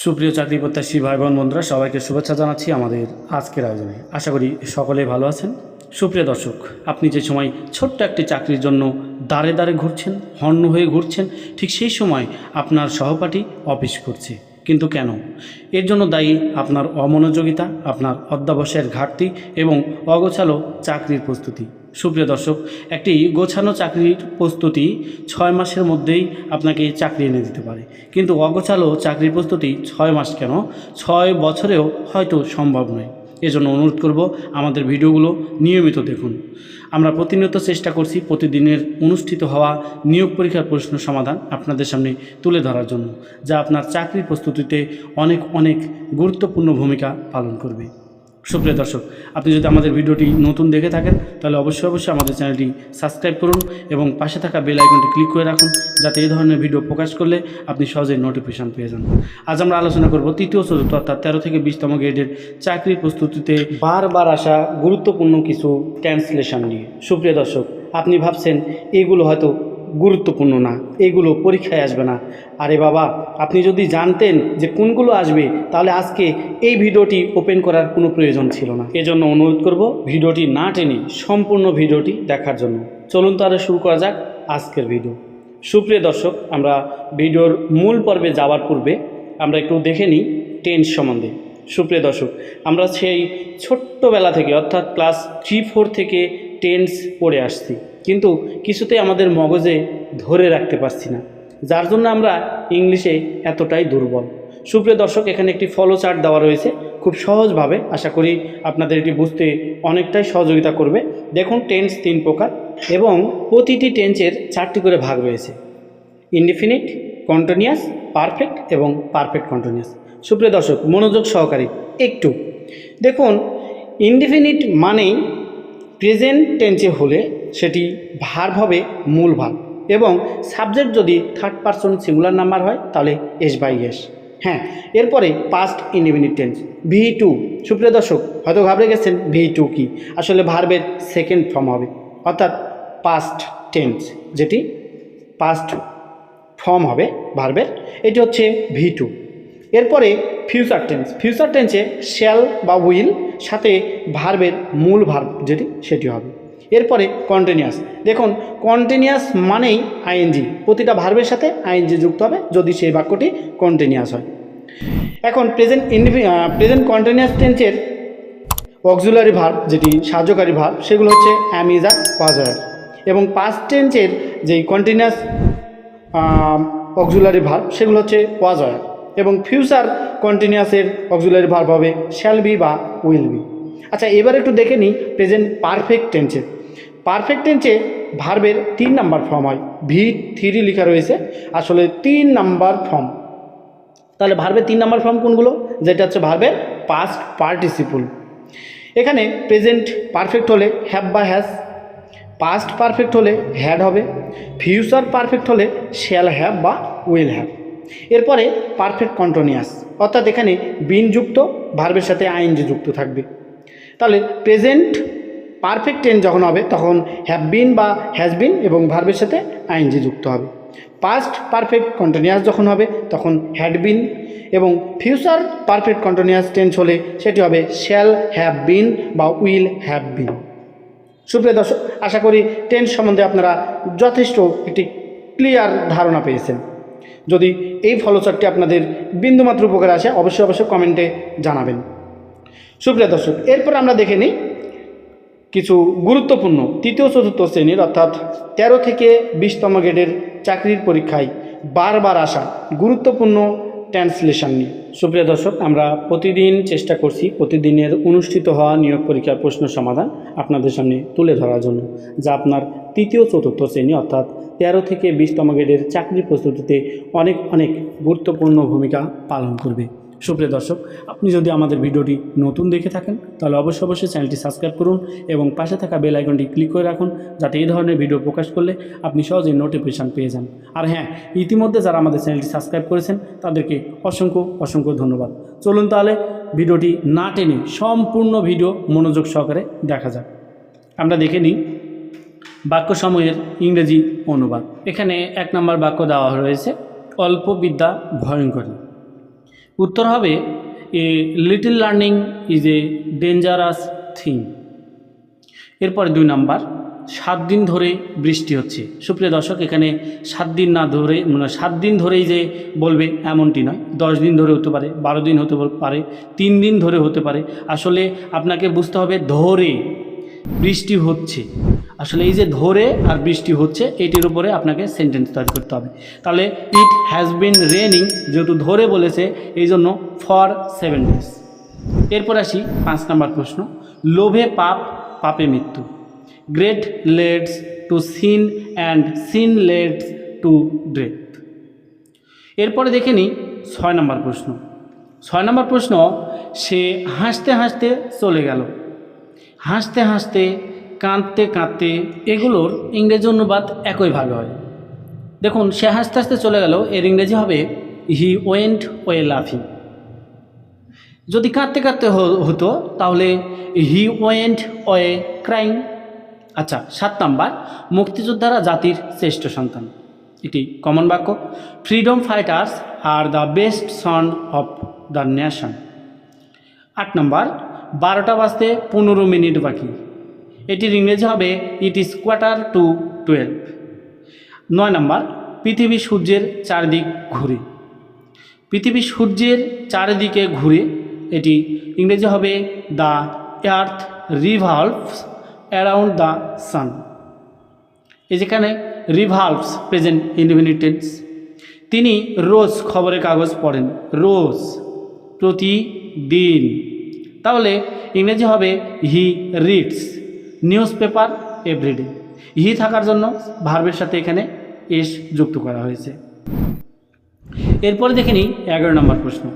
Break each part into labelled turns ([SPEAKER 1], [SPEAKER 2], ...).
[SPEAKER 1] সুপ্রিয় চাকরি প্রত্যাশী ভাই বোন বন্ধুরা, সবাইকে শুভেচ্ছা জানাচ্ছি আমাদের আজকের আয়োজনে। আশা করি সকলেই ভালো আছেন। সুপ্রিয় দর্শক, আপনি যে সময় ছোট্ট একটি চাকরির জন্য দাঁড়ে দাঁড়ে ঘুরছেন, হর্ণ হয়ে ঘুরছেন, ঠিক সেই সময় আপনার সহপাঠী অফিস করছে কিন্তু কেন? এর জন্য দায়ী আপনার অমনোযোগিতা, আপনার অধ্যাবসায়ের ঘাটতি এবং অগোছালো চাকরির প্রস্তুতি। সুপ্রিয় দর্শক, একটি গোছানো চাকরির প্রস্তুতি ছয় মাসের মধ্যেই আপনাকে চাকরি এনে দিতে পারে। কিন্তু অগোছালো চাকরির প্রস্তুতি ছয় মাস কেন? ছয় বছরেও হয়তো সম্ভব নয়। এজন্য অনুরোধ করব আমাদের ভিডিওগুলো নিয়মিত দেখুন। আমরা প্রতিনিয়ত চেষ্টা করছি প্রতিদিনের অনুষ্ঠিত হওয়া নিয়োগ পরীক্ষার প্রশ্ন সমাধান আপনাদের সামনে তুলে ধরার জন্য, যা আপনার চাকরির প্রস্তুতিতে অনেক অনেক গুরুত্বপূর্ণ ভূমিকা পালন করবে। সুপ্রিয় দর্শক, আপনি যদি আমাদের ভিডিওটি নতুন দেখে থাকেন, তাহলে অবশ্যই অবশ্যই আমাদের চ্যানেলটি সাবস্ক্রাইব করুন এবং পাশে থাকা বেল আইকনটি ক্লিক করে রাখুন, যাতে এই ধরনের ভিডিও প্রকাশ করলে আপনি সহজেই নোটিফিকেশান পেয়ে যান। আজ আমরা আলোচনা করব তৃতীয় চতুর্থ অর্থাৎ তেরো থেকে বিশতম গ্রেডের চাকরির প্রস্তুতিতে বারবার আসা গুরুত্বপূর্ণ কিছু ট্রান্সলেশন নিয়ে। সুপ্রিয় দর্শক, আপনি ভাবছেন, এগুলো হয়তো গুরুত্বপূর্ণ না, এগুলো পরীক্ষায় আসবে না। আরে বাবা, আপনি যদি জানতেন যে কোনগুলো আসবে, তাহলে আজকে এই ভিডিওটি ওপেন করার কোনো প্রয়োজন ছিল না। এজন্য অনুরোধ করব ভিডিওটি না টেনে সম্পূর্ণ ভিডিওটি দেখার জন্য। চলুন তাহলে শুরু করা যাক আজকের ভিডিও। সুপ্রিয় দর্শক, আমরা ভিডিওর মূল পর্বে যাওয়ার পূর্বে আমরা একটু দেখে নিই টেন্স সম্বন্ধে। সুপ্রিয় দর্শক, আমরা সেই ছোট্টবেলা থেকে, অর্থাৎ ক্লাস থ্রি ফোর থেকে টেন্স পড়ে আসছি। কিন্তু কিছুতেই আমাদের মগজে ধরে রাখতে পারছি না। যার জন্য আমরা ইংলিশে এতটাই দুর্বল। সুপ্রিয় দর্শক, এখানে একটি ফলো চার্ট দেওয়া রয়েছে। খুব সহজভাবে আশা করি আপনাদের এটি বুঝতে অনেকটাই সহযোগিতা করবে। দেখুন টেন্স তিন প্রকার এবং প্রতিটি টেন্সের চারটি করে ভাগ রয়েছে। ইনডিফিনিট কন্টিনিউয়াস পারফেক্ট এবং পারফেক্ট কন্টিনিউয়াস সুপ্রিয় দর্শক, মনোযোগ সহকারী একটু। দেখুন ইনডিফিনিট মানেই প্রেজেন্ট টেন্সে হলে সেটি ভার্ব হবে মূল ভার্ব এবং সাবজেক্ট যদি থার্ড পারসন সিঙ্গুলার নাম্বার হয়, তাহলে এস বাই এস হ্যাঁ এরপরে past indefinite tense V two সুপ্রিয় দর্শক, হয়তো ঘাবড়ে গেছেন ভি টু কি? আসলে ভার্বের সেকেন্ড ফর্ম হবে। অর্থাৎ পাস্ট টেন্স যেটি পাস্ট ফর্ম হবে ভার্বের এটি হচ্ছে ভি টু এরপরে ফিউচার টেন্স ফিউচার টেন্সে শ্যাল বা উইল সাথে ভার্বের মূল ভার্ব যেটি সেটি হবে। এরপরে কন্টিনিউয়াস দেখুন কন্টিনিউয়াস মানেই আইএনজি প্রতিটা ভার্বের সাথে আইএনজি যুক্ত হবে যদি সেই বাক্যটি কন্টিনিউয়াস হয়। এখন প্রেজেন্ট ইন্ডিভি প্রেজেন্ট কন্টিনিউয়াস টেন্সের অক্সুলারি ভার্ব যেটি, সাহায্যকারী ভার্ব সেগুলো হচ্ছে অ্যামিজার ওয়াজার এবং পাস্ট টেন্সের যেই কন্টিনিউয়াস অক্সুলারি ভার্ব সেগুলো হচ্ছে ওয়াজার এবং ফিউচার কন্টিনিউয়াসের অক্সুলারি ভার্ব হবে শ্যাল বি বা উইল বি আচ্ছা এবার একটু দেখে নিই প্রেজেন্ট পারফেক্ট টেন্সের পারফেক্ট টেন্সে ভার্বের তিন নাম্বার ফর্ম হয়। ভি থ্রি লেখা রয়েছে। আসলে তিন নাম্বার ফর্ম তাহলে ভার্বের তিন নাম্বার ফর্ম কোনগুলো? যেটা হচ্ছে ভার্বের পাস্ট পার্টিসিপুল এখানে প্রেজেন্ট পারফেক্ট হলে হ্যাভ বা হ্যাজ পাস্ট পারফেক্ট হলে হ্যাড হবে। ফিউচার পারফেক্ট হলে শ্যাল হ্যাভ বা উইল হ্যাভ এরপরে পারফেক্ট কন্টিনিউয়াস অর্থাৎ এখানে বিনযুক্ত ভার্বের সাথে আইনজি যুক্ত থাকবে। তাহলে প্রেজেন্ট পারফেক্ট টেন যখন হবে, তখন হ্যাভ বিন বা হ্যাজ বিন এবং ভার্বের সাথে আইনজি যুক্ত হবে। পাস্ট পারফেক্ট কন্টিনিউয়াস যখন হবে, তখন হ্যাড বিন এবং ফিউচার পারফেক্ট কন্টিনিউয়াস টেন্স হলে সেটি হবে শ্যাল হ্যাভ বিন বা উইল হ্যাভ বিন সুপ্রিয় দর্শক, আশা করি টেন্স সম্বন্ধে আপনারা যথেষ্ট একটি ক্লিয়ার ধারণা পেয়েছেন। যদি এই ফলোচারটি আপনাদের বিন্দুমাত্র উপকারে আসে, অবশ্যই অবশ্যই কমেন্টে জানাবেন। সুপ্রিয় দর্শক, এরপর আমরা দেখে নিই কিছু গুরুত্বপূর্ণ তৃতীয় চতুর্থ শ্রেণির অর্থাৎ তেরো থেকে বিশতম গ্রেডের চাকরির পরীক্ষায় বারবার আসা গুরুত্বপূর্ণ ট্রান্সলেশন নিয়ে। সুপ্রিয় দর্শক, আমরা প্রতিদিন চেষ্টা করছি, প্রতিদিনের অনুষ্ঠিত হওয়া নিয়োগ পরীক্ষার প্রশ্ন সমাধান আপনাদের সামনে তুলে ধরার জন্য, যা আপনার তৃতীয় চতুর্থ শ্রেণি অর্থাৎ তেরো থেকে বিশতম গ্রেডের চাকরি প্রস্তুতিতে অনেক অনেক গুরুত্বপূর্ণ ভূমিকা পালন করবে। সুপ্রিয় দর্শক, আপনি যদি আমাদের ভিডিওটি নতুন দেখে থাকেন, তাহলে অবশ্যই অবশ্যই চ্যানেলটি সাবস্ক্রাইব করুন এবং পাশে থাকা বেল আইকনটি ক্লিক করে রাখুন যাতে এই ধরনের ভিডিও প্রকাশ করলে আপনি সহজেই নোটিফিকেশান পেয়ে যান। আর হ্যাঁ ইতিমধ্যে যারা আমাদের চ্যানেলটি সাবস্ক্রাইব করেছেন, তাদেরকে অসংখ্য অসংখ্য ধন্যবাদ। চলুন তাহলে ভিডিওটি না টেনে সম্পূর্ণ ভিডিও মনোযোগ সহকারে দেখা যাক। আমরা দেখে নিই বাক্য সময়ের ইংরেজি অনুবাদ। এখানে এক নম্বর বাক্য দেওয়া রয়েছে, অল্প বিদ্যা ভয়ঙ্করী। উত্তর হবে a little learning is a dangerous thing এরপরে দুই নাম্বার, সাত দিন ধরে বৃষ্টি হচ্ছে। সুপ্রিয় দর্শক, এখানে সাত দিন না ধরে মানে সাত দিন ধরেই যে বলবে এমনটি নয়। দশ দিন ধরে হতে পারে, বারো দিন হতে পারে, তিন দিন ধরে হতে পারে। আসলে আপনাকে বুঝতে হবে, ধরে বৃষ্টি হচ্ছে। আসলে এই যে ধরে আর বৃষ্টি হচ্ছে, এটির উপরে আপনাকে সেন্টেন্স তৈরি করতে হবে। তাহলে ইট হ্যাজ বিন রেনিং যেহেতু ধরে বলেছে, এই জন্য ফর সেভেন ডেজ এরপর আসি পাঁচ নাম্বার প্রশ্ন, লোভে পাপ, পাপে মৃত্যু greed leads to sin and sin leads to death এরপরে দেখে নিই ছয় নম্বর প্রশ্ন। ছয় নম্বর প্রশ্ন, সে হাসতে হাসতে চলে গেল। হাসতে হাসতে কাঁদতে কাঁদতে এগুলোর ইংরেজি অনুবাদ একইভাবে হয়। দেখুন, সে হাসতে হাসতে চলে গেল, এর ইংরেজি হবে হি ওয়েন্ট ওয়ে লাফিং যদি কাঁদতে কাঁদতে হতো, তাহলে হি ওয়েন্ট ওয়ে ক্রাইং আচ্ছা সাত নাম্বার, মুক্তিযোদ্ধারা জাতির শ্রেষ্ঠ সন্তান। এটি কমন বাক্য। Freedom fighters are the best son of the nation আট নম্বর, বারোটা বাজতে পনেরো মিনিট বাকি। এটির ইংরেজি হবে it is quarter to twelve নয় নম্বর, পৃথিবী সূর্যের চারিদিক ঘুরে। পৃথিবী সূর্যের চারিদিকে ঘুরে, এটি ইংরেজি হবে the earth revolves around the sun এই যেখানে রিভলভস প্রেজেন্ট ইনডিফিনিটেন্স তিনি রোজ খবরের কাগজ পড়েন, রোজ, প্রতিদিন। তাহলে ইংরেজি হবে he reads newspaper everyday he থাকার জন্য ভার্বের সাথে এখানে এস যুক্ত করা হয়েছে। এরপরে দেখে নিই এগারো নম্বর প্রশ্ন।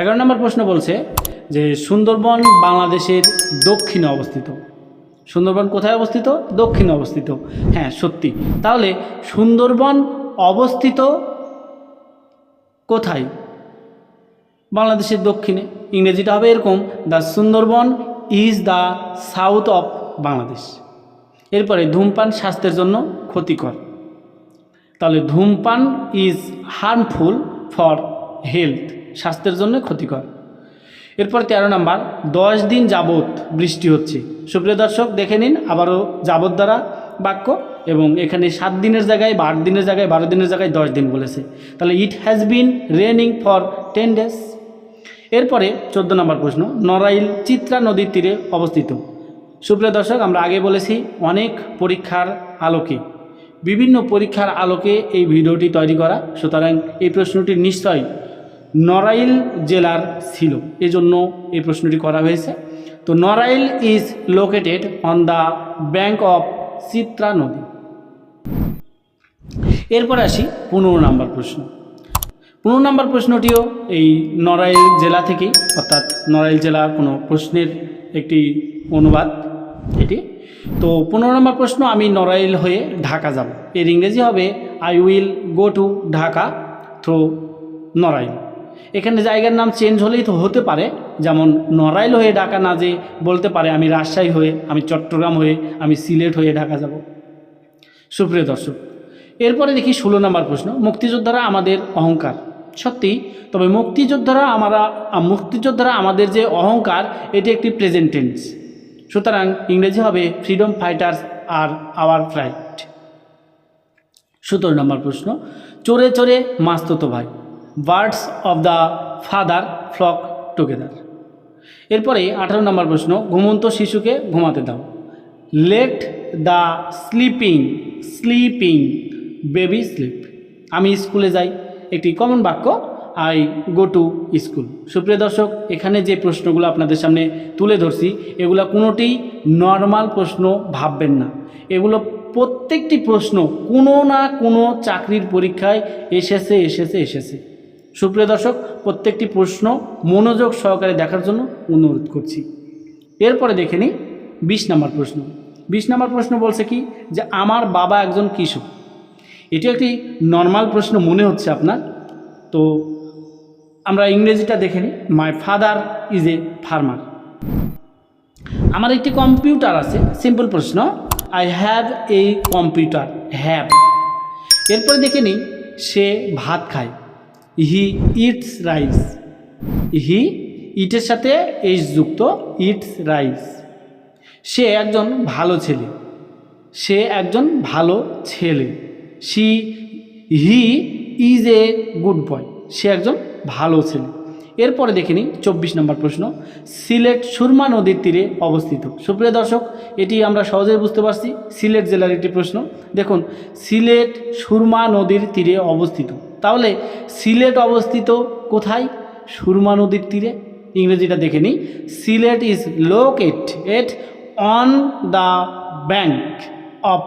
[SPEAKER 1] এগারো নম্বর প্রশ্ন বলছে যে, সুন্দরবন বাংলাদেশের দক্ষিণে অবস্থিত। সুন্দরবন কোথায় অবস্থিত? দক্ষিণে অবস্থিত। হ্যাঁ সত্যি। তাহলে সুন্দরবন অবস্থিত কোথায়? বাংলাদেশের দক্ষিণে। ইংরেজিটা হবে এরকম the Sundarban is the south of Bangladesh. এরপরে ধূমপান স্বাস্থ্যের জন্য ক্ষতিকর। তাহলে ধূমপান ইজ হার্মফুল ফর হেলথ স্বাস্থ্যের জন্য ক্ষতিকর। এরপর তেরো নাম্বার, দশ দিন যাবত বৃষ্টি হচ্ছে। সুপ্রিয় দর্শক, দেখে নিন আবারও যাবত দ্বারা বাক্য এবং এখানে সাত দিনের জায়গায় বা আট দিনের জায়গায়, বারো দিনের জায়গায় দশ দিন বলেছে। তাহলে it has been raining for ten days এরপরে চোদ্দ নম্বর প্রশ্ন, নড়াইল চিত্রা নদীর তীরে অবস্থিত। সুপ্রিয় দর্শক, আমরা আগে বলেছি অনেক পরীক্ষার আলোকে, বিভিন্ন পরীক্ষার আলোকে এই ভিডিওটি তৈরি করা। সুতরাং এই প্রশ্নটি নিশ্চয়ই নড়াইল জেলার ছিল, এজন্য এই প্রশ্নটি করা হয়েছে। তো Narail is located on the bank of Chitra nadi. এরপর আসি পনেরো নম্বর প্রশ্ন। পনেরো নম্বর প্রশ্নটিও এই নড়াইল জেলা থেকেই, অর্থাৎ নড়াইল জেলা কোনো প্রশ্নের একটি অনুবাদ। এটি। তো পনেরো নম্বর প্রশ্ন, আমি নড়াইল হয়ে ঢাকা যাব। এর ইংরেজি হবে I will go to Dhaka through Narail. এখানে জায়গার নাম চেঞ্জ হলেই তো হতে পারে, যেমন নড়াইল হয়ে ঢাকা না যে বলতে পারে, আমি রাজশাহী হয়ে, আমি চট্টগ্রাম হয়ে, আমি সিলেট হয়ে ঢাকা যাব। সুপ্রিয় দর্শক, এরপরে দেখি ষোলো নম্বর প্রশ্ন, মুক্তিযোদ্ধারা আমাদের অহংকার? সত্যি তবে মুক্তিযোদ্ধারা, আমরা মুক্তিযোদ্ধারা আমাদের যে অহংকার, এটি একটি প্রেজেন্ট টেন্স। সুতরাং ইংরেজি হবে freedom fighters are our flight. সতেরো নম্বর প্রশ্ন, চোরে চোরে মাস্ততো ভাই, birds of the feather flock together. এরপরে আঠারো নম্বর প্রশ্ন, ঘুমন্ত শিশুকে ঘুমাতে দাও। Let the sleeping sleeping, baby sleep. আমি স্কুলে যাই, একটি কমন বাক্য আই গো টু স্কুল সুপ্রিয় দর্শক, এখানে যে প্রশ্নগুলো আপনাদের সামনে তুলে ধরছি, এগুলো কোনোটিই নর্মাল প্রশ্ন ভাববেন না। এগুলো প্রত্যেকটি প্রশ্ন কোনো না কোনো চাকরির পরীক্ষায় এসেছে এসেছে এসেছে। সুপ্রিয় দর্শক, প্রত্যেকটি প্রশ্ন মনোযোগ সহকারে দেখার জন্য অনুরোধ করছি। এরপরে দেখে নিই বিশ নম্বর প্রশ্ন। বিশ নম্বর প্রশ্ন বলছে কি যে, আমার বাবা একজন কৃষক। এটি একটি নর্মাল প্রশ্ন মনে হচ্ছে আপনার। তো আমরা ইংরেজিটা দেখে নিই। My father is a farmer আমার একটি কম্পিউটার আছে সিম্পল প্রশ্ন। I have a computer have এরপরে দেখে নিই, সে ভাত খায়। হি ইটস রাইস হি ইটের সাথে এইচ যুক্ত ইটস রাইস সে একজন ভালো ছেলে। সে একজন ভালো ছেলে। She he is a good boy সে একজন ভালো ছেলে। এরপরে দেখে নিই চব্বিশ নম্বর প্রশ্ন। সিলেট সুরমা নদীর তীরে অবস্থিত। সুপ্রিয় দর্শক, এটি আমরা সহজেই বুঝতে পারছি। সিলেট জেলার একটি প্রশ্ন। দেখুন, সিলেট সুরমা নদীর তীরে অবস্থিত। তাহলে সিলেট অবস্থিত কোথায়? সুরমা নদীর তীরে। ইংরেজিটা দেখে নিই। Sylhet is locate at on the bank of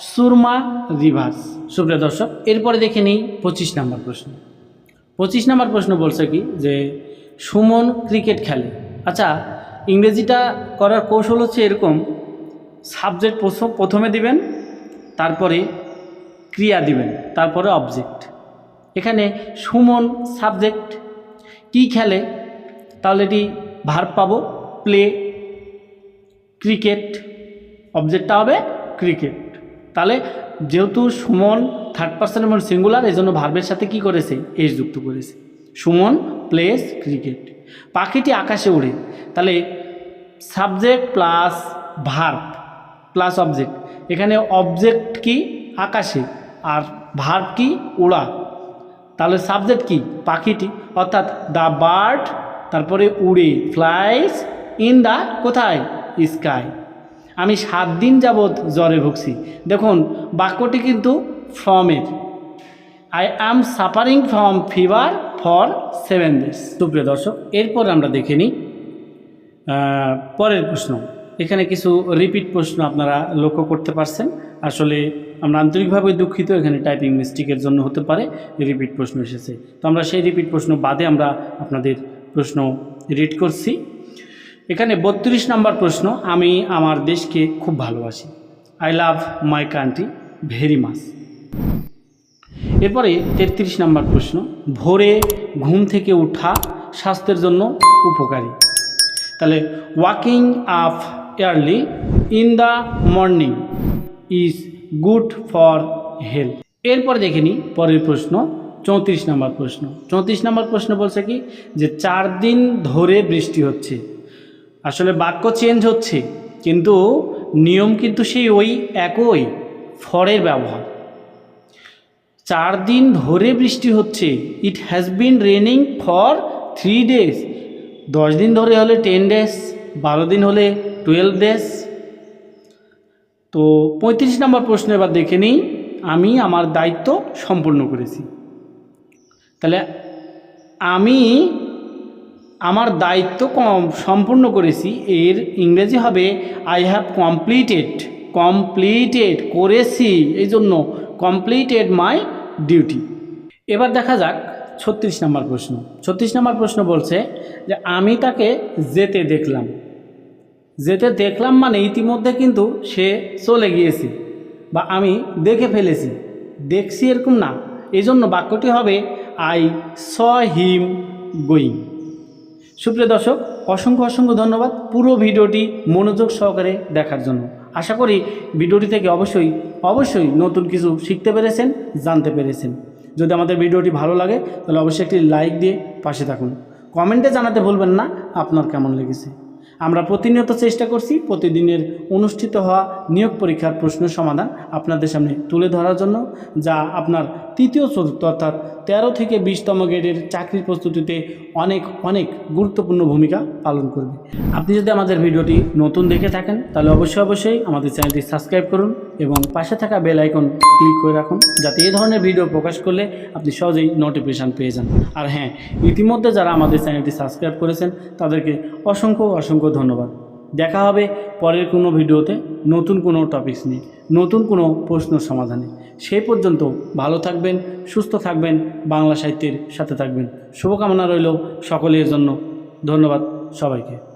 [SPEAKER 1] Surma rivers. সুপ্রিয় দর্শক, এরপরে দেখে নিই পঁচিশ নম্বর প্রশ্ন। পঁচিশ নম্বর প্রশ্ন বলছে কি যে সুমন ক্রিকেট খেলে। আচ্ছা ইংরেজিটা করার কৌশল হচ্ছে এরকম। সাবজেক্ট প্রথমে দিবেন, তারপরে ক্রিয়া দিবেন, তারপরে অবজেক্ট এখানে সুমন সাবজেক্ট কি খেলে? তাহলে এটি ভার পাবো প্লে ক্রিকেট অবজেক্টটা হবে ক্রিকেট তাহলে যেহেতু সুমন থার্ড পার্সন এবং সিঙ্গুলার এই জন্য ভার্বের সাথে কি করেছে? এস যুক্ত করেছে। সুমন প্লেস ক্রিকেট পাখিটি আকাশে উড়ে তাহলে subject plus verb plus object এখানে অবজেক্ট কি? আকাশে। আর ভার্ব কি? উড়া তাহলে সাবজেক্ট কি? পাখিটি। অর্থাৎ দ্য বার্ড তারপরে উড়ে ফ্লাইস ইন দ্য কোথায়? স্কাই আমি সাত দিন যাবৎ জ্বরে ভুগছি। দেখুন, বাক্যটি কিন্তু ফ্রমের I am suffering from fever for seven days সুপ্রিয় দর্শক, এরপর আমরা দেখে নিই পরের প্রশ্ন। এখানে কিছু রিপিট প্রশ্ন আপনারা লক্ষ্য করতে পারছেন। আসলে আমরা আন্তরিকভাবে দুঃখিত, এখানে টাইপিং মিস্টেকের জন্য হতে পারে রিপিট প্রশ্ন এসেছে। তো আমরা সেই রিপিট প্রশ্ন বাদে আমরা আপনাদের প্রশ্ন রিড করছি। এখানে বত্রিশ নম্বর প্রশ্ন, আমি আমার দেশকে খুব ভালোবাসি। I love my country very much এরপরে তেত্রিশ নম্বর প্রশ্ন, ভোরে ঘুম থেকে ওঠা স্বাস্থ্যের জন্য উপকারী। তাহলে walking up early in the morning is good for health এরপর দেখে নিই পরের প্রশ্ন, চৌত্রিশ নম্বর প্রশ্ন। চৌত্রিশ নম্বর প্রশ্ন বলছে কি, যে চার দিন ধরে বৃষ্টি হচ্ছে। আসলে বাক্য চেঞ্জ হচ্ছে, কিন্তু নিয়ম কিন্তু সেই ওই একই ফরের ব্যবহার। চার দিন ধরে বৃষ্টি হচ্ছে it has been raining for three days দশ দিন ধরে হলে টেন ডেজ বারো দিন হলে টুয়েলভ ডেজ তো পঁয়ত্রিশ নম্বর প্রশ্ন এবার দেখে নিই, আমি আমার দায়িত্ব সম্পূর্ণ করেছি। তাহলে আমি আমার দায়িত্ব কম, সম্পূর্ণ করেছি। এর ইংরেজি হবে আই হ্যাভ কমপ্লিটেড কমপ্লিটেড করেছি। এই জন্য কমপ্লিটেড মাই ডিউটি এবার দেখা যাক ছত্রিশ নম্বর প্রশ্ন। ছত্রিশ নম্বর প্রশ্ন বলছে যে, আমি তাকে যেতে দেখলাম। যেতে দেখলাম মানে ইতিমধ্যে কিন্তু সে চলে গিয়েছে বা আমি দেখে ফেলেছি। দেখছি এরকম না। এই জন্য বাক্যটি হবে আই স হিম গোয়িং সুপ্রিয় দর্শক, অসংখ্য অসংখ্য ধন্যবাদ পুরো ভিডিওটি মনোযোগ সহকারে দেখার জন্য। আশা করি ভিডিওটি থেকে অবশ্যই অবশ্যই নতুন কিছু শিখতে পেরেছেন, জানতে পেরেছেন। যদি আমাদের ভিডিওটি ভালো লাগে, তাহলে অবশ্যই একটি লাইক দিয়ে পাশে থাকুন। কমেন্টে জানাতে ভুলবেন না, আপনার কেমন লেগেছে? আমরা প্রতিনিয়ত চেষ্টা করছি প্রতিদিনের অনুষ্ঠিত হওয়া নিয়োগ পরীক্ষার প্রশ্ন সমাধান আপনাদের সামনে তুলে ধরার জন্য, যা আপনার তৃতীয় চতুর্থ অর্থাৎ তেরো থেকে বিশতম গ্রেডের চাকরির প্রস্তুতিতে অনেক অনেক গুরুত্বপূর্ণ ভূমিকা পালন করবে। আপনি যদি আমাদের ভিডিওটি নতুন দেখে থাকেন, তাহলে অবশ্যই অবশ্যই আমাদের চ্যানেলটি সাবস্ক্রাইব করুন এবং পাশে থাকা বেল আইকন ক্লিক করে রাখুন, যাতে এই ধরনের ভিডিও প্রকাশ করলে আপনি সহজেই নোটিফিকেশান পেয়ে যান। আর হ্যাঁ ইতিমধ্যে যারা আমাদের চ্যানেলটি সাবস্ক্রাইব করেছেন, তাদেরকে অসংখ্য অসংখ্য ধন্যবাদ। দেখা হবে পরের কোনো ভিডিওতে নতুন কোনো টপিকস নিয়ে, নতুন কোনো প্রশ্ন সমাধানে। সেই পর্যন্ত ভালো থাকবেন, সুস্থ থাকবেন, বাংলা সাহিত্যের সাথে থাকবেন। শুভকামনা রইল সকলের জন্য। ধন্যবাদ সবাইকে।